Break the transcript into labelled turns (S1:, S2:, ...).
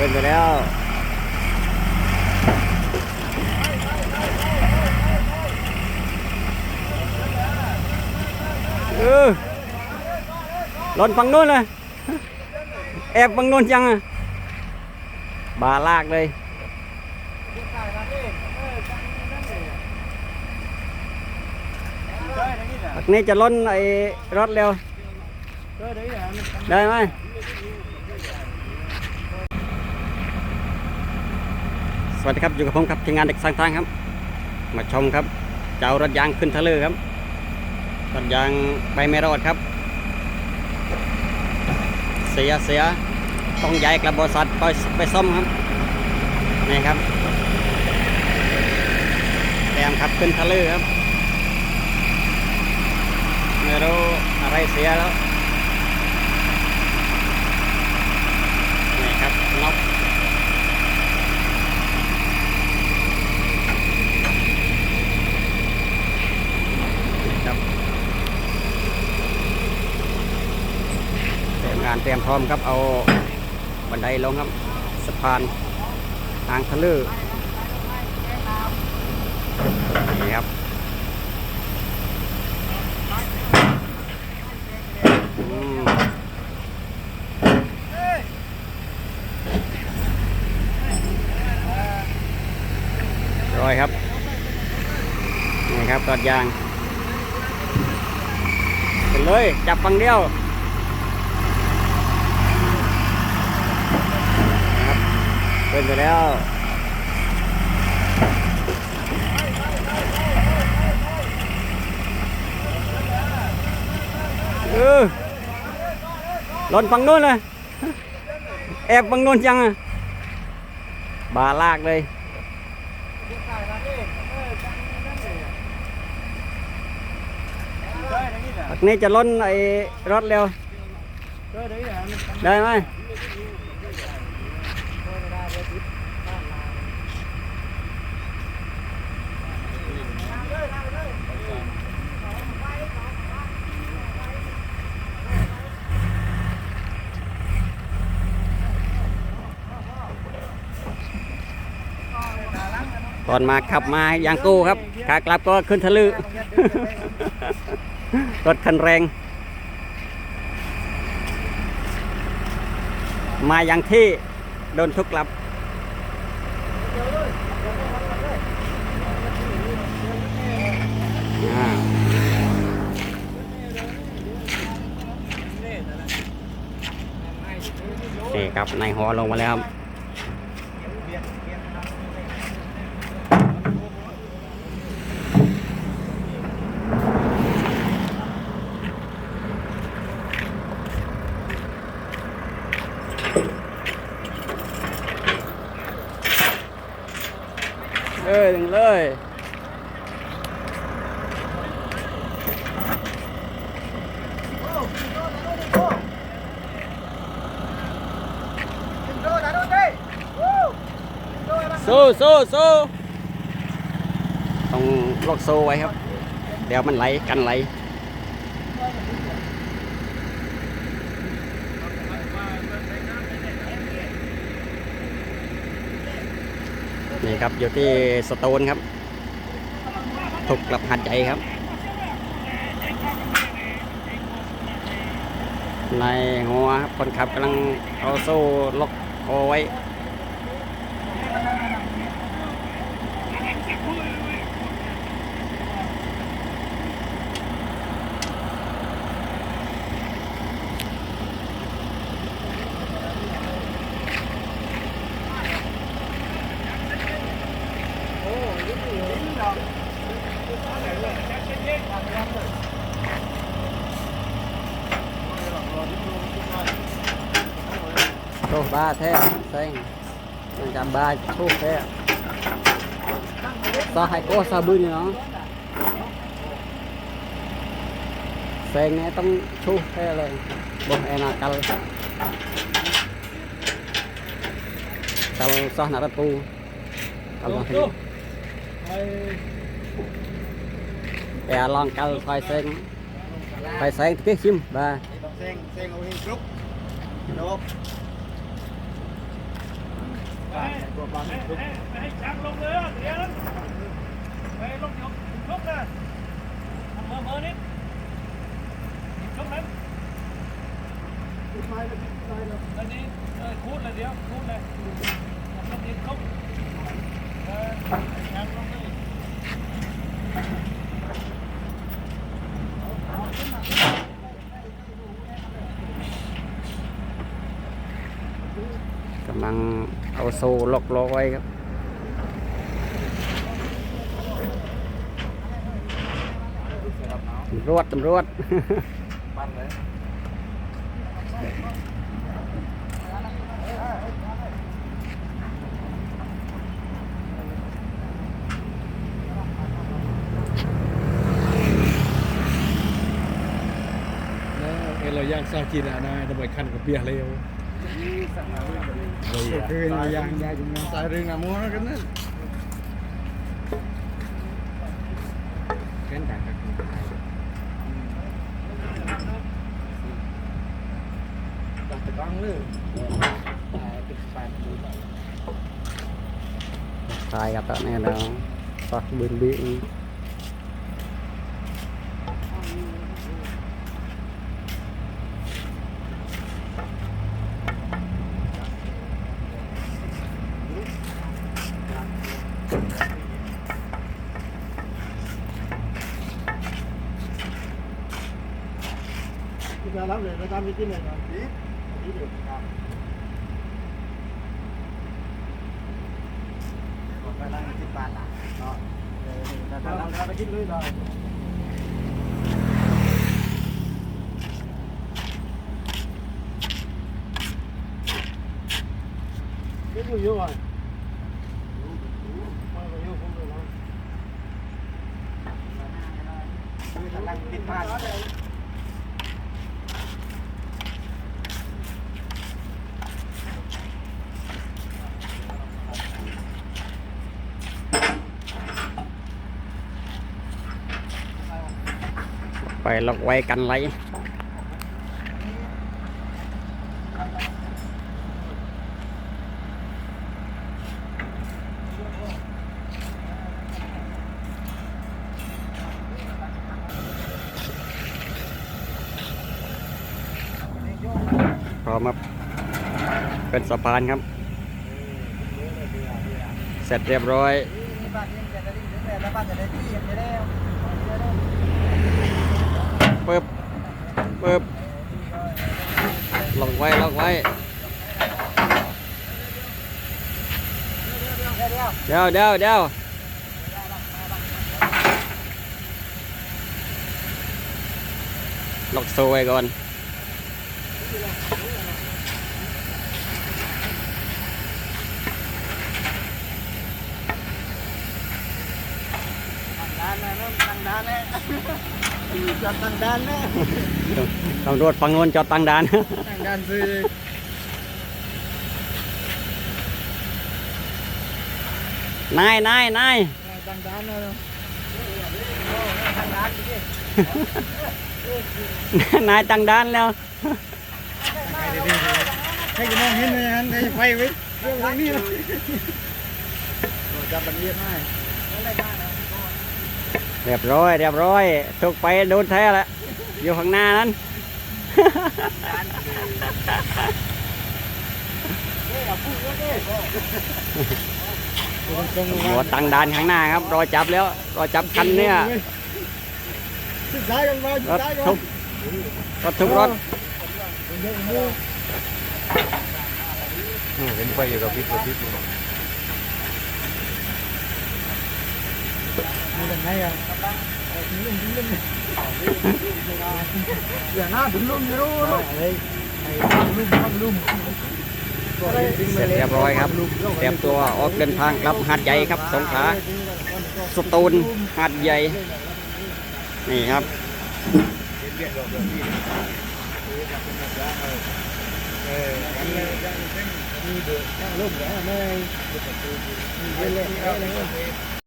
S1: ขึ้นไปแล้วเออหล่นฝั่งนู้นเลย แอบฝั่งนู้นจังอะบาลากเลย ปักนี้จะล้นไอ้รถเร็ว ได้ไหม สวัสดีครับอยู่กับผมครับทีมงานเด็กสร้างทางครับ มาชมครับจะเอารถยางขึ้นทะเลครับรถยางไปไม่รอดครับ เสียเสียต้องย้ายกลับบริษัทไปไปซ่อมครับนี่ครับแตมขับขึ้นทะเลครับไม่รู้อะไรเสียแล้ว นี่ครับนกนี่ครับเตรียม งานเตรียมพร้อมครับเอาบันไดลงครับสะพานทางทะลึ่งนี่ครับอืมร้อยครับนี่ครับตัดยางเป็นเลยจับฝั่งเดียว เป็นไปแล้ว เออหล่นฝั่งนู้นเลย แอบฝั่งนู้นจังอะบาลากเลย ปักนี้จะล้นไอ้รถเร็ว ได้ไหม ตอนมาขับมาอย่างกู้ครับขากลับก็ขึ้นทะลึรถคันแรง มาอย่างที่โดนทุกกลับนี่ครับในหอลงมาแล้วครับ เลยสู้สู้สู้ต้องล็อกโซ่ไว้ครับ เดี๋ยวมันไหลกันไหล นี่ครับอยู่ที่สโตนครับถูกกลับหัดใหญ่ครับ ในหัวครับคนขับกำลังเอาโซ่ล็อกคอไว้ Tô ba thế xanh. Mình chạm ba thu thế Sao hai cô sao bươn nó? Xanh này tông thu thế là Bông em là cал Cal sao nạ tu? Cal bè lon câu khoai sen khoai sen cái chim ba
S2: sen sen ngồi hiên rút đúng không Đây đi, cút là đéo, cút này. Không. กำ
S3: ลั
S2: งเออชักลงเลย
S1: กำลังเอาโซ่ล็อกล้อไว้ครับตำรวจตำรวจ
S3: ปั้นเลย
S4: เอเรา ย่างซาจีนานะทำไมคันกับเบียร์เร็ว
S3: คือย่างยาจริงสายเรื่องอะมัวกันนั่น
S1: เกินจากครับ
S3: ตัดกลางเลยตา
S1: ยกับตอนนี้แล้วปักบินบิ น
S3: ที่จะรับเลยเราทำไปที่ไหนก่อนที่ที่เดียวครับไปนั่งที่บ้านละเนาะแต่ถ้าเราเราไปกินเลยเลยcái mùi vô rồi Mùi vô không được đâu Mùi thằng đang tin
S1: ไปล็อกไว้กันไรพร้อมครับ เป็นสะพานครับ เสร็จเรียบร้อย ปึ๊บล็อกไว้ล็อกไว้ เดี๋ยวเดี๋ยวเดี๋ยวล็อกโซ่ไว้ก่อน
S3: จัดตั้งด้านแน่
S1: ตำรวจฝั่งโน้นจอดตั้งด่าน
S3: ตั้งด้านซื้อ
S1: นายนายนาย
S3: ตั้งด้านเลย
S1: นายตั้งด่านแล้ว
S3: ให้กูมองเห็นเลยฮะให้ไฟไว้เรื่องทางนี้นะจับบันเรียบให้
S1: เรียบร้อยเรียบร้อยถูกไปโดนแท้แล้วอยู่ข้างหน้านั้นหัวตังดานข้างหน้าครับรอจับแล้วรอจับคันเนี่ยรถ
S3: ซ้ายกัน
S1: ทุกรถทุกรถ
S4: เป็นไฟอยู่กับพิษกับพิษ
S3: มีแต่ไหน อะถึงลุ่มถึงลุ่มอย่าหน้าถึงลุ่มอยู่รู้อะไรไอ้ลุ่มลุ่ม
S1: เสร็จเรียบร้อยครับ เตรียมตัวออกเดินทางกลับหาดใหญ่ครับ สงขลาสตูลหาดใหญ่ นี่ครับ
S3: มีเด็กนั่มแล้วแม่